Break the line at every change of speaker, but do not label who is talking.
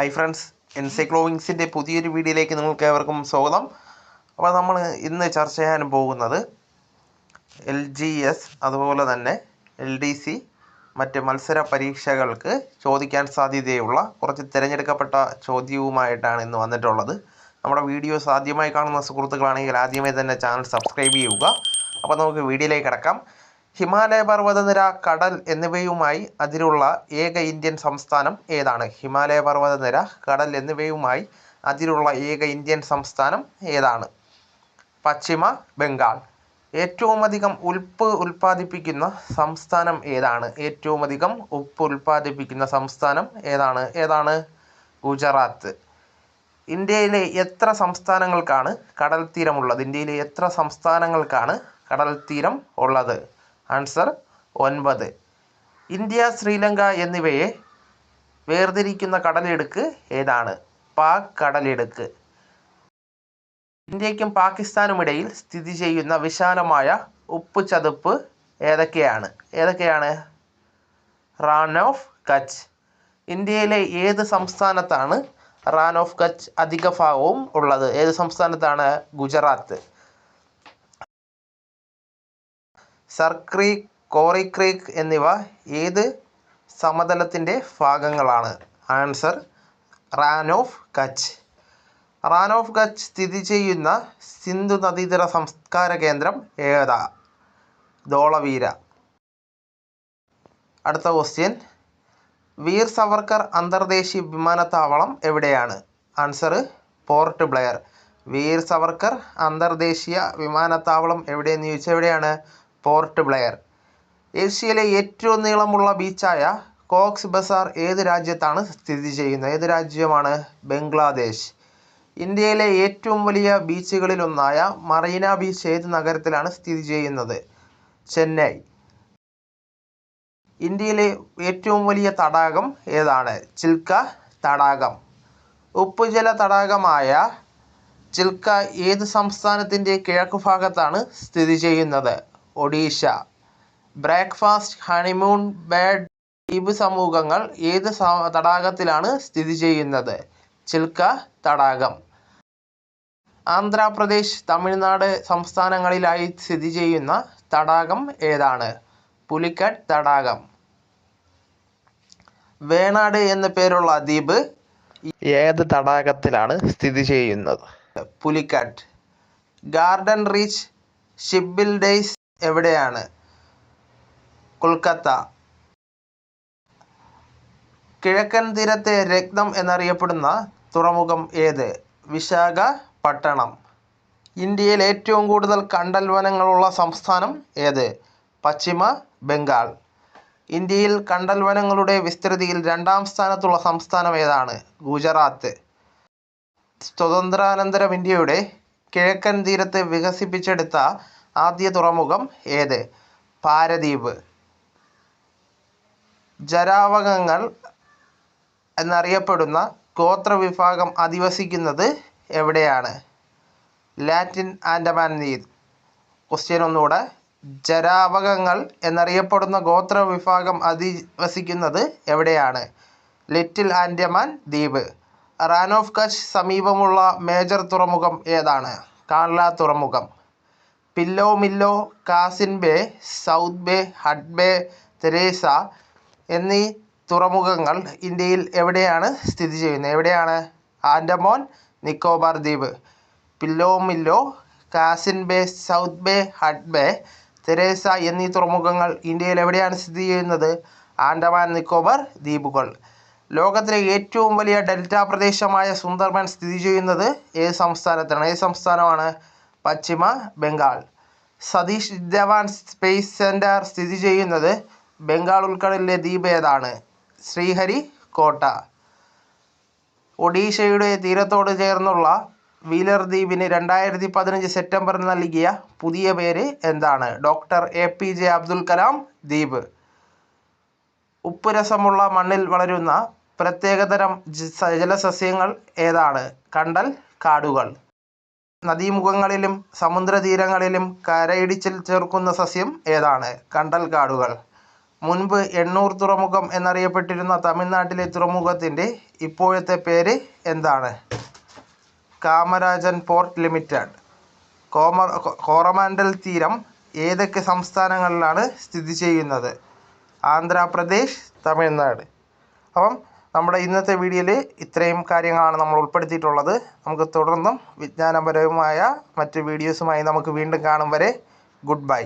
Hi friends എൻസൈക്ലോവിങ്സിന്റെ പുതിയൊരു വീഡിയോയിലേക്ക് നിങ്ങൾക്ക് ഏവർക്കും സ്വാഗതം. അപ്പോൾ നമ്മൾ ഇന്ന് ചർച്ച ചെയ്യാൻ പോകുന്നത് എൽ ജി എസ് അതുപോലെ തന്നെ എൽ ഡി സി മറ്റ് മത്സര പരീക്ഷകൾക്ക് ചോദിക്കാൻ സാധ്യതയുള്ള കുറച്ച് തിരഞ്ഞെടുക്കപ്പെട്ട ചോദ്യവുമായിട്ടാണ് ഇന്ന് വന്നിട്ടുള്ളത്. നമ്മുടെ വീഡിയോസ് ആദ്യമായി കാണുന്ന സുഹൃത്തുക്കളാണെങ്കിൽ ആദ്യമേ തന്നെ ചാനൽ സബ്സ്ക്രൈബ് ചെയ്യുക. അപ്പോൾ നമുക്ക് വീഡിയോയിലേക്ക് കിടക്കാം. ഹിമാലയ പർവതനിര കടൽ എന്നിവയുമായി അതിരുള്ള ഏക ഇന്ത്യൻ സംസ്ഥാനം ഏതാണ്? ഹിമാലയ പർവതനിര കടൽ എന്നിവയുമായി അതിരുള്ള ഏക ഇന്ത്യൻ സംസ്ഥാനം ഏതാണ്? പശ്ചിമ ബംഗാൾ. ഏറ്റവും അധികം ഉൽപ്പ് ഉൽപ്പാദിപ്പിക്കുന്ന സംസ്ഥാനം ഏതാണ്? ഏറ്റവുമധികം ഉപ്പ് ഉൽപ്പാദിപ്പിക്കുന്ന സംസ്ഥാനം ഏതാണ്? ഏതാണ്? ഗുജറാത്ത്. ഇന്ത്യയിലെ എത്ര സംസ്ഥാനങ്ങൾക്കാണ് കടൽ തീരമുള്ളത് ഇന്ത്യയിലെ എത്ര സംസ്ഥാനങ്ങൾക്കാണ് കടൽ തീരം ഉള്ളത്? ആൻസർ ഒൻപത്. ഇന്ത്യ ശ്രീലങ്ക എന്നിവയെ വേർതിരിക്കുന്ന കടലിടുക്ക് ഏതാണ്? പാക് കടലിടുക്ക് ഇന്ത്യക്കും പാകിസ്ഥാനുമിടയിൽ സ്ഥിതി ചെയ്യുന്ന വിശാലമായ ഉപ്പ് ചതുപ്പ് ഏതൊക്കെയാണ്? ഏതൊക്കെയാണ്? റാൻ ഓഫ് കച്ച് ഇന്ത്യയിലെ ഏത് സംസ്ഥാനത്താണ് റാൻ ഓഫ് കച്ച് അധിക ഭാഗവും ഉള്ളത്? ഏത് സംസ്ഥാനത്താണ്? Gujarat. Sir creek Kori creek എന്നിവ ഏത് സമതലത്തിന്റെ ഭാഗങ്ങളാണ്? Answer Rann of Kutch Rann of Kutch സ്ഥിതി ചെയ്യുന്ന സിന്ധു നദീതട സംസ്കാര കേന്ദ്രം ഏതാ? ധോളവീര. അടുത്ത ക്വസ്റ്റ്യൻ വീർ സവർക്കർ അന്തർദേശീയ വിമാനത്താവളം എവിടെയാണ്? Answer port Blair. വീർ സവർക്കർ അന്തർദേശീയ വിമാനത്താവളം എവിടെയെന്ന് ചോദിച്ചാൽ എവിടെയാണ്? പോർട്ട് ബ്ലെയർ. ഏഷ്യയിലെ ഏറ്റവും നീളമുള്ള ബീച്ചായ കോക്സ് ബസാർ ഏത് രാജ്യത്താണ് സ്ഥിതി ചെയ്യുന്നത്? ഏത് രാജ്യമാണ്? ബംഗ്ലാദേശ്. ഇന്ത്യയിലെ ഏറ്റവും വലിയ ബീച്ചുകളിലൊന്നായ മറീന ബീച്ച് ഏത് നഗരത്തിലാണ് സ്ഥിതി ചെയ്യുന്നത്? ചെന്നൈ. ഇന്ത്യയിലെ ഏറ്റവും വലിയ തടാകം ഏതാണ്? ചിൽക്ക തടാകം. ഉപ്പുജല തടാകമായ ചിൽക്ക ഏത് സംസ്ഥാനത്തിന്റെ കിഴക്ക് ഭാഗത്താണ് സ്ഥിതി ചെയ്യുന്നത്? ഒഡീഷ. ബ്രേക്ക്ഫാസ്റ്റ് ഹണിമൂൺ ബേഡ് ദ്വീപ് സമൂഹങ്ങൾ ഏത് തടാകത്തിലാണ് സ്ഥിതി ചെയ്യുന്നത്? ചിൽക്ക തടാകം. ആന്ധ്രാപ്രദേശ് തമിഴ്നാട് സംസ്ഥാനങ്ങളിലായി സ്ഥിതി ചെയ്യുന്ന തടാകം ഏതാണ്? പുലിക്കറ്റ് തടാകം. വേണാട് എന്ന പേരുള്ള ദ്വീപ് ഏത് തടാകത്തിലാണ് സ്ഥിതി ചെയ്യുന്നത്? പുലിക്കറ്റ്. ഗാർഡൻ റീച്ച് ഷിപ്പ് ബിൽഡേഴ്സ് എവിടെയാണ്? കൊൽക്കത്ത. കിഴക്കൻ തീരത്തെ രത്നം എന്നറിയപ്പെടുന്ന തുറമുഖം ഏത്? വിശാഖപട്ടണം. ഇന്ത്യയിൽ ഏറ്റവും കൂടുതൽ കണ്ടൽ വനങ്ങളുള്ള സംസ്ഥാനം ഏത്? പശ്ചിമ ബംഗാൾ. ഇന്ത്യയിൽ കണ്ടൽ വനങ്ങളുടെ വിസ്തൃതിയിൽ രണ്ടാം സ്ഥാനത്തുള്ള സംസ്ഥാനം ഏതാണ്? ഗുജറാത്ത്. സ്വതന്ത്രാനന്തരം ഇന്ത്യയുടെ കിഴക്കൻ തീരത്ത് വികസിപ്പിച്ചെടുത്ത ആദ്യ തുറമുഖം ഏത്? പാരദ്വീപ് ജരാവകങ്ങൾ എന്നറിയപ്പെടുന്ന ഗോത്രവിഭാഗം അധിവസിക്കുന്നത് എവിടെയാണ്? ലാറ്റിൻ ആൻഡമാൻ ദ്വീപ് ക്വസ്റ്റ്യൻ ഒന്നുകൂടെ. ജരാവകങ്ങൾ എന്നറിയപ്പെടുന്ന ഗോത്രവിഭാഗം അധിവസിക്കുന്നത് എവിടെയാണ്? ലിറ്റിൽ ആൻഡമാൻ ദ്വീപ്. റാൻ ഓഫ് കച്ച് സമീപമുള്ള മേജർ തുറമുഖം ഏതാണ്? കാൺല തുറമുഖം. Pillow മില്ലോ Kasim bay south bay had bay Teressa എന്നീ തുറമുഖങ്ങൾ ഇന്ത്യയിൽ എവിടെയാണ് സ്ഥിതി ചെയ്യുന്നത്? എവിടെയാണ്? ആൻഡമാൻ നിക്കോബാർ ദ്വീപ്. Pillow മില്ലോ Kasim bay south bay had bay Teressa എന്നീ തുറമുഖങ്ങൾ ഇന്ത്യയിൽ എവിടെയാണ് സ്ഥിതി ചെയ്യുന്നത്? ആൻഡമാൻ നിക്കോബാർ ദ്വീപുകൾ. ലോകത്തിലെ ഏറ്റവും വലിയ ഡെൽറ്റ പ്രദേശമായ സുന്ദർബൻ സ്ഥിതി ചെയ്യുന്നത് ഏത് സംസ്ഥാനത്താണ്? ഏത് സംസ്ഥാനമാണ്? പശ്ചിമ ബംഗാൾ. സതീഷ് ധവാൻ സ്പേസ് സെന്റർ സ്ഥിതി ചെയ്യുന്നത് ബംഗാൾ ഉൾക്കടലിലെ ദ്വീപ് ഏതാണ്? ശ്രീഹരിക്കോട്ട ഒഡീഷയുടെ തീരത്തോട് ചേർന്നുള്ള വീലർ ദ്വീപിന് രണ്ടായിരത്തി പതിനഞ്ച് സെപ്റ്റംബറിൽ നൽകിയ പുതിയ പേര് എന്താണ്? Doctor A P J Abdul Kalam ദ്വീപ്. ഉപ്പുരസമുള്ള മണ്ണിൽ വളരുന്ന പ്രത്യേകതരം ജലസസ്യങ്ങൾ ഏതാണ്? കണ്ടൽ കാടുകൾ. നദീമുഖങ്ങളിലും സമുദ്രതീരങ്ങളിലും കരയിടിച്ചിൽ ചേർക്കുന്ന സസ്യം ഏതാണ്? കണ്ടൽക്കാടുകൾ. മുൻപ് എണ്ണൂർ തുറമുഖം എന്നറിയപ്പെട്ടിരുന്ന തമിഴ്നാട്ടിലെ തുറമുഖത്തിന്റെ ഇപ്പോഴത്തെ പേര് എന്താണ്? Kamarajan port limited. Comma Coromandel തീരം ഏതൊക്കെ സംസ്ഥാനങ്ങളിലാണ് സ്ഥിതി ചെയ്യുന്നത്? ആന്ധ്രാപ്രദേശ് തമിഴ്നാട്. അപ്പം നമ്മുടെ ഇന്നത്തെ വീഡിയോയിൽ ഇത്രയും കാര്യങ്ങളാണ് നമ്മൾ ഉൾപ്പെടുത്തിയിട്ടുള്ളത്. നമുക്ക് തുടർന്നും വിജ്ഞാനപരവുമായ മറ്റ് വീഡിയോസുമായി നമുക്ക് വീണ്ടും കാണും വരെ. Good bye.